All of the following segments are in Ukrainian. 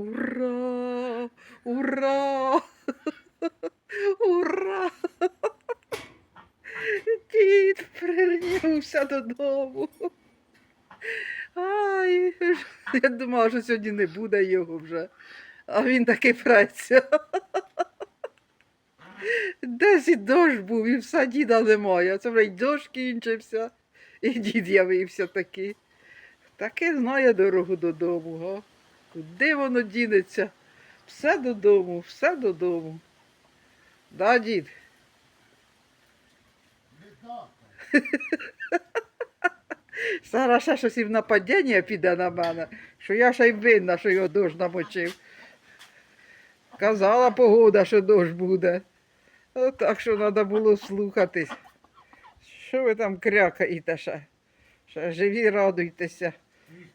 Ура! Ура! Ура! Дід привернувся додому. Ай, я думала, що сьогодні не буде його вже. А він таки преться. Десь і дощ був, і все діда немає. Це вже й дощ кінчився, і дід явився такий. Таки знає дорогу додому, га? Куди воно дінеться? Все додому, все додому. Да, дід? Зараз ще щось і в нападіння піде на мене, що я ще й винна, що його дощ намочив. Казала погода, що дощ буде. От так що треба було слухатись. Що ви там крякаєте ще? Ще живі радуйтеся. Їх.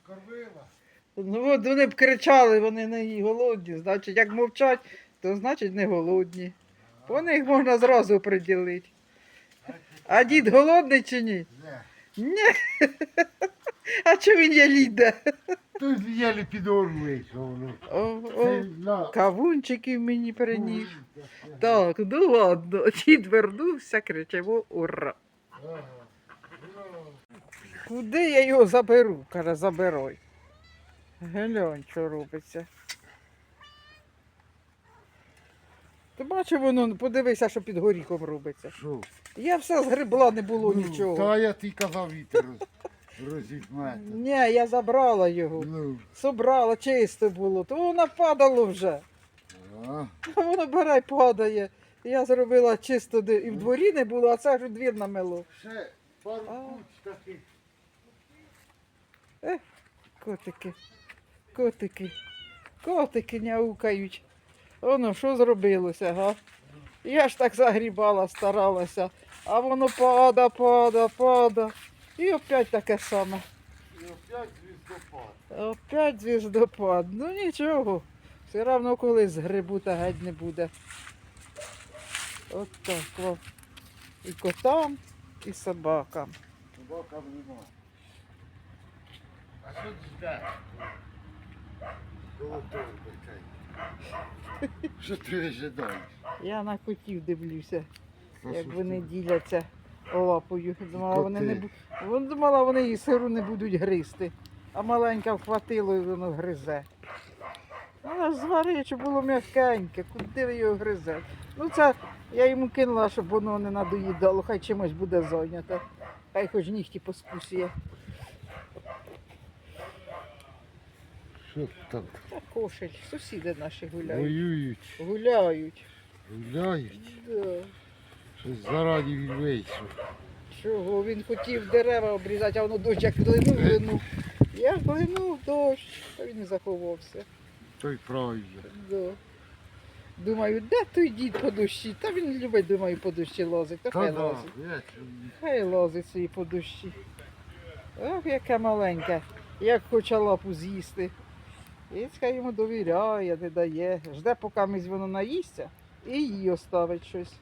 Ну от вони б кричали, вони не голодні. Значить, як мовчать, то значить не голодні. По них можна зразу приділити. А дід голодний чи ні? Ні. А чого він є ліде? Тут ору вийшов. ну. Кавунчиків мені приніс. Так, ну ладно, дід вернувся, кричимо ура. Куди я його заберу? каже, забирай. Глянь, що робиться. Ти бачив, воно, подивися, що під горіхом робиться. Що? Я все згребла, не було Ну, нічого. Та я ти казав вітер роз- розітьмете. Ні, я забрала його. Ну, Собрала, чисто було, то воно падало вже. а, А воно бере й падає. Я зробила чисто, де і в дворі не було, а це ж у двір намело. ще пару А. куч таких. Котики, котики, котики няукають. Воно що зробилося, га? Я ж так загрібала, старалася, а воно пада, пада, пада. І опять таке саме. І опять звіздопад. Опять звіздопад. Ну нічого. Все одно колись згребу та геть не буде. От так. во. І котам, і собакам. Собака нема. А що ти ждеш? Коло того такий. Що ти ожидаєш? Я на котів дивлюся. Як вони діляться лапою. Думала, вони не бу... Вон думала, вони її сиру не будуть гризти. А маленька вхватило і воно гризе. Вона ж зварить, щоб було м'якеньке, куди ви його гризе? Ну це я йому кинула, щоб воно не надоїдало, хай чимось буде зайнято. Хай хоч нігті поскусує. Що там? Та кошель, сусіди наші гуляють. Воюють, Гуляють. гуляють. Да. Щось зараді він вийшов. Чого він хотів дерева обрізати, а воно дощ як глинув, глинув. Я глинув дощ, а він заховався. Той правильно. Да. Думаю, де той дід по дощі? Та він любить, думаю, по дощі лазить, то хай да, лазить. вічно. Хай лазить собі по дощі. Ох, яке маленьке, як хоче лапу з'їсти. Іцька йому довіряє, не дає. Жде, поки мись воно наїсться, і їй оставить щось.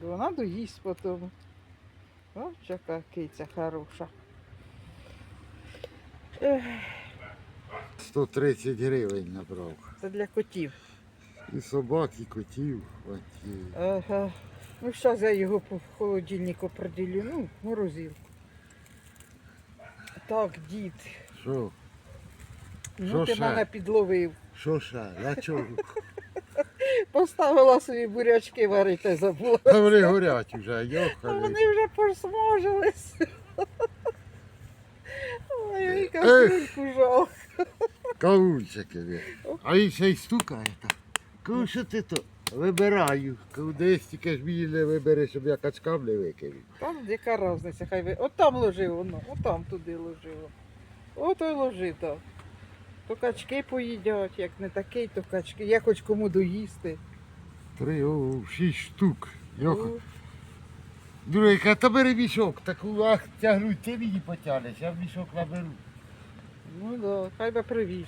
Бо вона доїсть потім. Ох, яка киця хороша. 130 гривень набрав. це для котів. І собак, і котів хватило. Ага. Ну, зараз я його по холодильнику проділю, ну, морозилку. Так, дід, Що? Ну ти мене підловив. Що ще? Я чого? Поставила собі бурячки варити, забула. Та вони горять вже, А йохали. вони вже посмажились. Ой, яй кастрюльку жал. Кавунчики. ви. А він ще й стукає так. Кажу, що ти то? Вибираю. Кажу, десь тільки ж мені не вибери, щоб я качкам не викинув. Там яка різниця, хай ви. От там ложи воно, от там туди ложило. От і ложи так. То качки поїдять, як не такий, то качки. Я хоч кому доїсти. Три, о, шість штук. Йоха. Ну, та бери мішок, таку ах, тягнуть, ти мені потягнеш, я мішок наберу. Ну да, хай би привіз.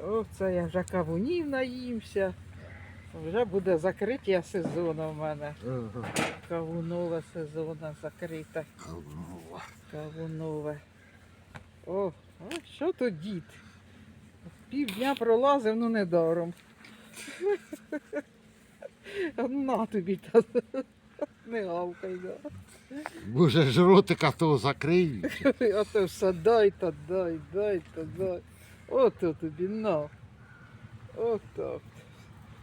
О, це я вже кавунів наїмся. Вже буде закриття сезону в мене. Ага. Кавунове сезону закрите. Кавунова. Кавунове. О, а що то дід? Півдня пролазив, ну недаром. А На тобі та не гавкай, да. Може ж ротика того закрию. А то все дай та дай, дай та дай. Ото тобі на. Отак.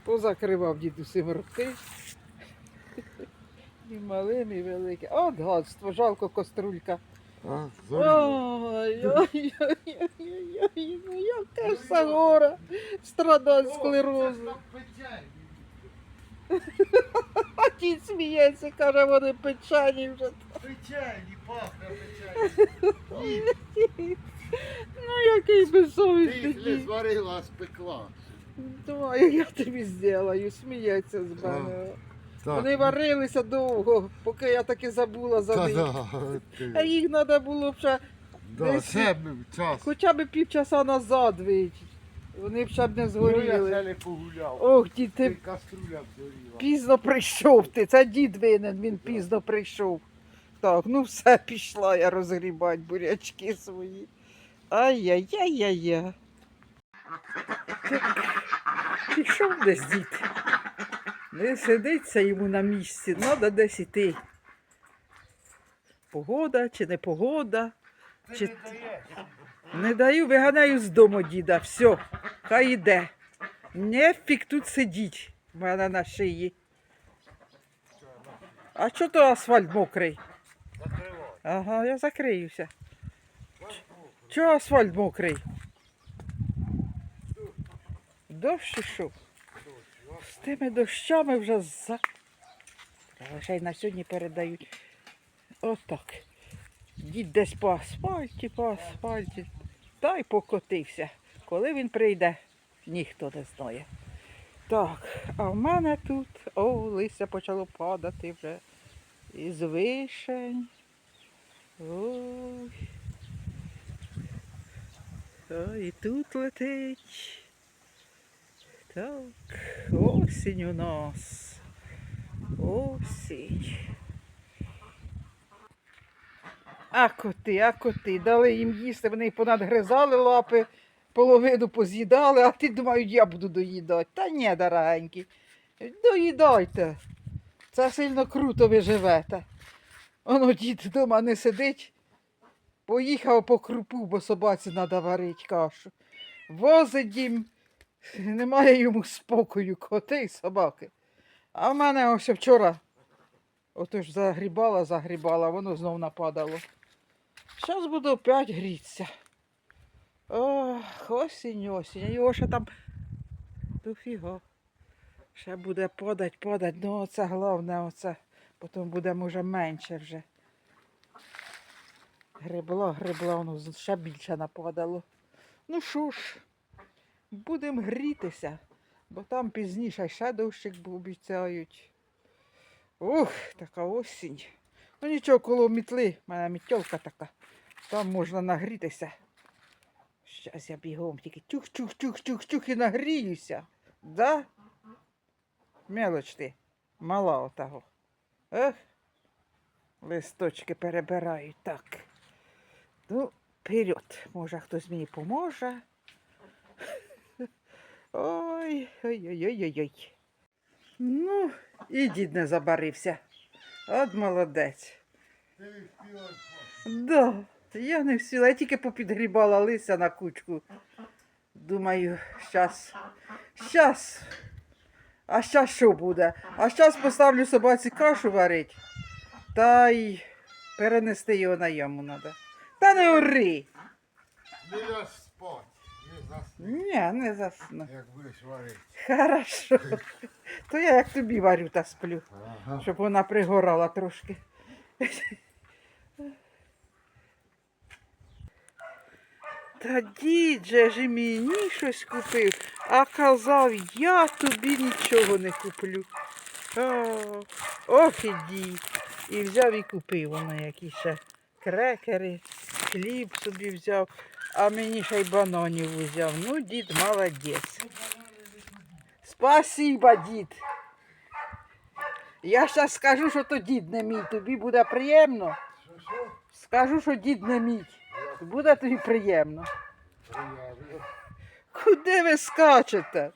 Позакривав дідусім роти. І малим, і великим. От гадство, жалко кострулька. А, Ой, ой, ой, ой, ой, ой, яка ж це гора страдать. А ті сміється, каже, вони печені вже. Печені, пахне печені. Ну який Ти безсовісний їх не зварила, а спекла. Давай, я тобі зроблю, сміється з мене. Так. Вони варилися довго, поки я таки забула за них. А їх треба було б ще Да, десь- це час. хоча б півчаса назад вийти. Вони б ще б не Ну, я згоріли. ще не погуляв. Ох, дід, Ти ти каструля згоріла. пізно прийшов ти. Це дід винен, він пізно прийшов. Так, ну все, пішла я розгрібати бурячки свої. Ай-яй-яй-яй-яй. Пішов десь дід. Не сидиться йому на місці, треба десь іти. Погода чи не погода. Чи... Не даю, виганяю з дому діда. Все, хай іде. Нефік тут сидіть в мене на шиї. А що то асфальт мокрий? Ага, я закриюся. Чого асфальт мокрий? Дощ що? Тими дощами вже за. Ще й на сьогодні передають. Отак. Дід десь по асфальті, по асфальті. Та й покотився. Коли він прийде, ніхто не знає. Так, а в мене тут, о, листя почало падати вже із вишень. Ой. Ой, і тут летить. Так, осінь у нас. Осінь. А коти, а коти, дали їм їсти, вони понадгризали лапи, половину поз'їдали, а ти думають, я буду доїдати. Та ні, дорогенькі, доїдайте. Це сильно круто ви живете. Воно дід вдома не сидить. Поїхав по крупу, бо собаці треба варити кашу. Возить їм, немає йому спокою, коти і собаки. А в мене ось вчора отож загрібала, загрібала, воно знов нападало. Зараз буду опять грітися. Ох, осінь, осінь. Його ще там дофіга. Ще буде подать, подать. Ну оце головне, оце. Потім буде може менше вже. Гребла, гребла, воно ще більше нападало. Ну що ж, будемо грітися, бо там пізніше ще дощик обіцяють. Ух, така осінь. Ну нічого, коло мітли, в мене мітьолка така. Там можна нагрітися. Щас я бігом тільки тюх-тюх-тюх-тюх-тюх і нагріюся. Да? Мелоч ти, мала отого. Ех, листочки перебирають так. Ну, вперед. Може, хтось мені поможе. Ой, ой-ой-ой-ой. Ну, і дід не забарився. От молодець. Да, я не всіла, я тільки попідгрібала лися на кучку. Думаю, щас, щас. А щас що буде? А щас поставлю собаці кашу варить, та й перенести його на яму треба. Та не ори. Не спать. Не засни, Ні, не засну. як будеш варити. Хорошо. То я як тобі варю та сплю, Ага. щоб вона пригорала трошки. Та дід же ж і мені щось купив, а казав, я тобі нічого не куплю. О, ох і дід. І взяв і купив воно якісь ще крекери, хліб собі взяв, а мені ще й бананів взяв. Ну, дід молодець. Спасибо, дід. Я зараз скажу, що то дід не мій. Тобі буде приємно. Скажу, що дід не мій. Буде тобі приємно. Куди ви скачете?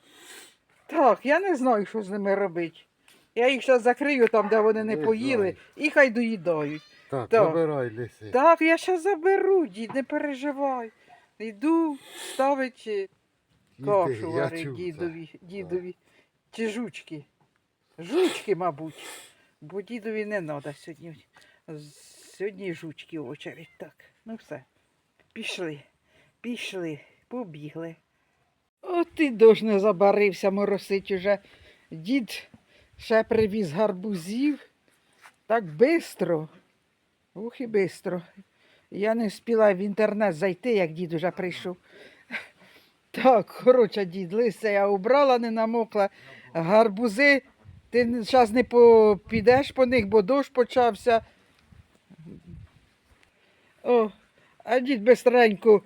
Так, я не знаю, що з ними робити. Я їх зараз закрию там, де вони Не поїли, і хай доїдають. Так, Так. забирай лиси. Так, я зараз заберу, дід, не переживай. Йду ставити кашу я варить чув це. дідові, дідові. Чи жучки? Жучки, мабуть. Бо дідові не треба сьогодні. Сьогодні жучки в очередь. Так, ну все. Пішли, пішли, побігли. От і дощ не забарився, моросить уже. Дід ще привіз гарбузів. Так бистро. Ух і бистро. Я не встигла в інтернет зайти, як дід уже прийшов. Так, коротше, дід, листя я убрала, не намокла. Гарбузи, ти зараз не по... підеш по них, бо дощ почався. О, а дід бистренько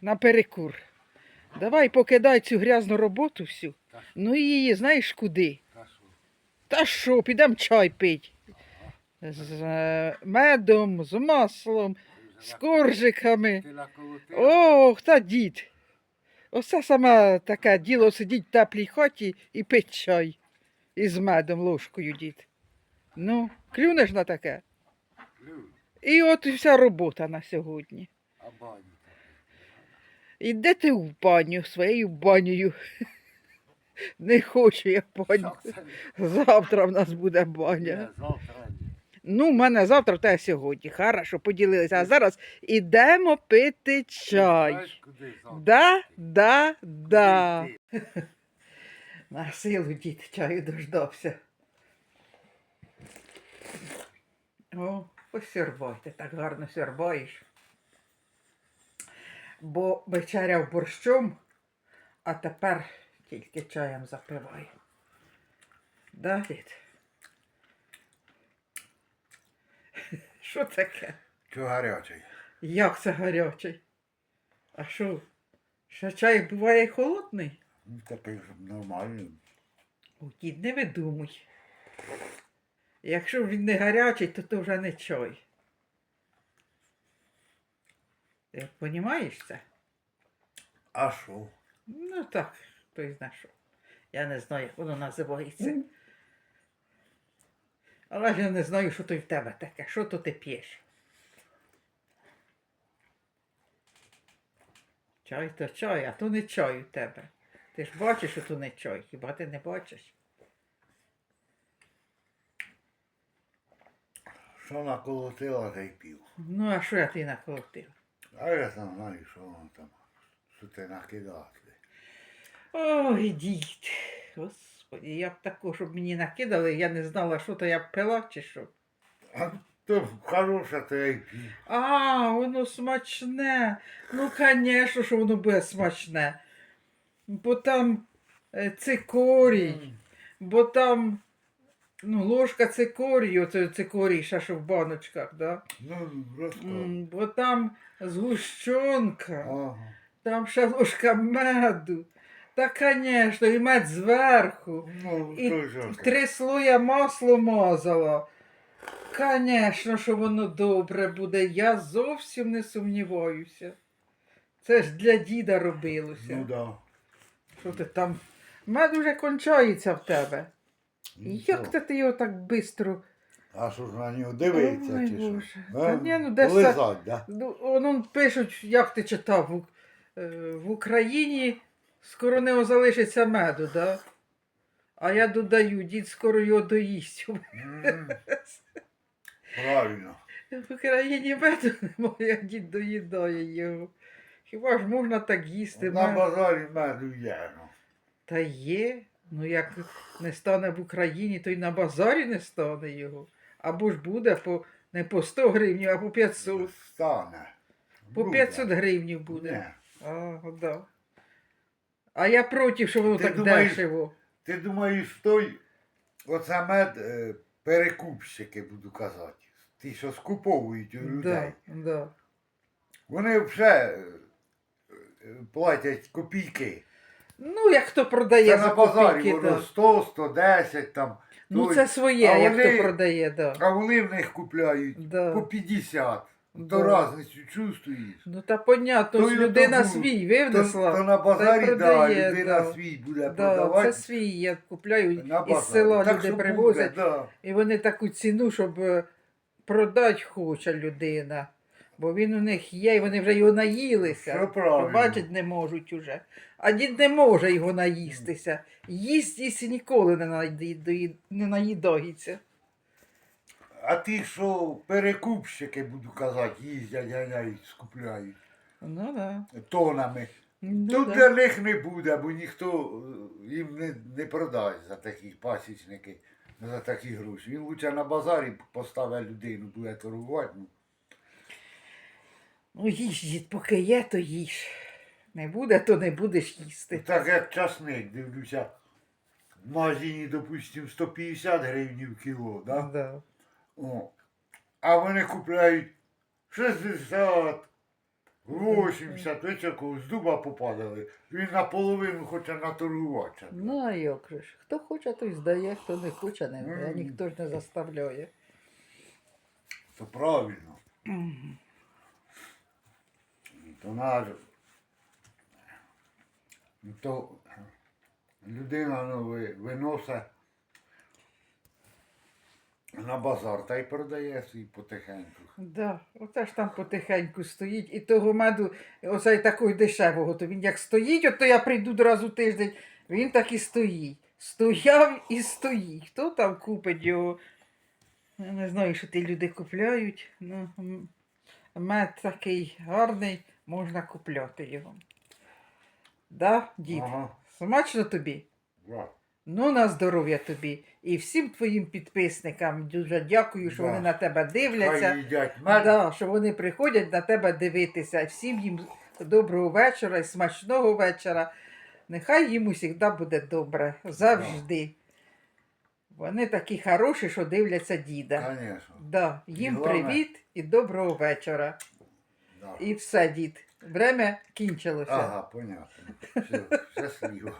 на перекур. Давай покидай цю грязну роботу всю. Ну і її знаєш куди? Та що? Та що, підемо чай пить. З е, медом, з маслом, з коржиками. Ох, та дід. Оце саме таке діло сидіть в теплій хаті і пить чай. Із медом ложкою, дід. Ну, клюнеш на таке. І от і вся робота на сьогодні. а баню? Іде ти в баню своєю банею. Не хочу я баню. Завтра в нас буде баня. Ну, в мене завтра, в тебе сьогодні. Хорошо, поділилися. А зараз ідемо пити чай. Куди завтра? Да, да, да. На силу дід чаю дождався. О, ось сьорбай, ти так гарно сьорбаєш. Бо вечеряв борщом, а тепер тільки чаєм запиваю. Да, дід? Що таке? Що гарячий? Як це гарячий? А що? Ще чай буває холодний? Ну, Такий нормальний. О, дід, не видумуй. Якщо він не гарячий, то то вже не чай. Ти розумієш це? А що? Ну так, хто й знає що. Я не знаю, як воно називається. Але ж я не знаю, що то й в тебе таке. Що то ти п'єш? Чай то чай, а то не чай у тебе. Ти ж бачиш, що то не чай, хіба ти не бачиш? Що наколотила, та й пів. Ну, а що я ти наколотив? А я там знаю, що воно там. Що ти накидати. Ой, дід. Господи, я б таку, щоб мені накидали, я не знала, що то я б пила чи що. А то й пів. А, воно смачне. Ну, звісно, що воно буде смачне. Бо там е, цикорій, бо там ну, ложка цикорію, оце цикорій ще що в баночках, да? Ну. М, бо там згущенка, Ага. там ще ложка меду. Та, звісно, і мед зверху. Ну, І то. Три слоя масло мазала. Звісно, що воно добре буде. Я зовсім не сумніваюся. Це ж для діда робилося. Ну да. Що ти там? Мед уже кончається в тебе. Ну, Як що? це ти його так швидко? А що ж на нього дивиться, Ой, чи що? Боже. Та ні, ну, десь це- Лизать, да? Ну, пишуть, як ти читав, в, е, в Україні скоро не залишиться меду, да? А я додаю, дід скоро його доїсть. М. Правильно. В Україні меду немає, а дід доїдає його. Хіба ж можна так їсти? На мед? базарі меду є. ну. Та є. Ну як не стане в Україні, то й на базарі не стане його. Або ж буде по, не по 100 гривень, а по 500. Стане. По Буде. 500 гривень буде. Ні. А, да. А я проти, що воно Ти так думаєш, дешево. Ти думаєш, той, оце мед, е, перекупщики, буду казати. Ті, що скуповують у людей. Да, да. Вони вже платять копійки. Ну, як хто продає Це за на базарі копійки, воно да. 100, 110 там. Ну той. це своє, а як вони- хто продає, да. А вони в них купляють Да. по 50. То разницю чувствуєш. Ну та понятно, То й людина ото свій То, вивнесла. то на базарі, да, продає, людина да. свій буде Да, продавати. це свій, я купляю на із села Так, люди що буде, привозять, да. і вони таку ціну, щоб е, продати хоче людина. Бо він у них є, і вони вже його наїлися. Правильно. Бачить не можуть уже. А дід не може його наїстися. Їсть їсть і ніколи не наїдається. А ті, що перекупщики, буду казати, їздять, ганяють, скупляють Ну да. тонами. Ну, Тут да. для них не буде, бо ніхто е, їм не, не продасть за такі пасічники, за такі гроші. Він лучше на базарі поставить людину, буде торгувати. Ну, Ну їж, дід, поки є, то їж. Не буде, то не будеш їсти. Так як часник, дивлюся, в магазині, допустим, 150 гривень в кіло, да? Да. О. А вони купляють 60, 80, ви чого, з дуба попадали. Він наполовину хоче наторгуватися. Ну, а як же ж? Хто хоче, той здає, хто не хоче, не здає. Ніхто ж не заставляє. То правильно. То надо. То людина ну, ви- виносить на базар та й продає свій потихеньку. Да, оце ж там потихеньку стоїть. І того меду, оцей такого дешевого, то він як стоїть, от то я прийду одразу тиждень, він так і стоїть. Стояв і стоїть. Хто там купить його? Я не знаю, що ті люди купляють. Ну, мед такий гарний, можна купляти його. Да, дід? Ага. Смачно тобі? Да. Ну, на здоров'я тобі. І всім твоїм підписникам дуже дякую, що Да. вони на тебе дивляться. Хай їдять мед. Да, що вони приходять на тебе дивитися. Всім їм доброго вечора і смачного вечора. Нехай їм усіх буде добре. Завжди. Вони такі хороші, що дивляться діда. Конечно. Да, їм головне- привіт і доброго вечора. Да. І все, дід. Время кінчилося. Ага, понятно. Все, щасливо.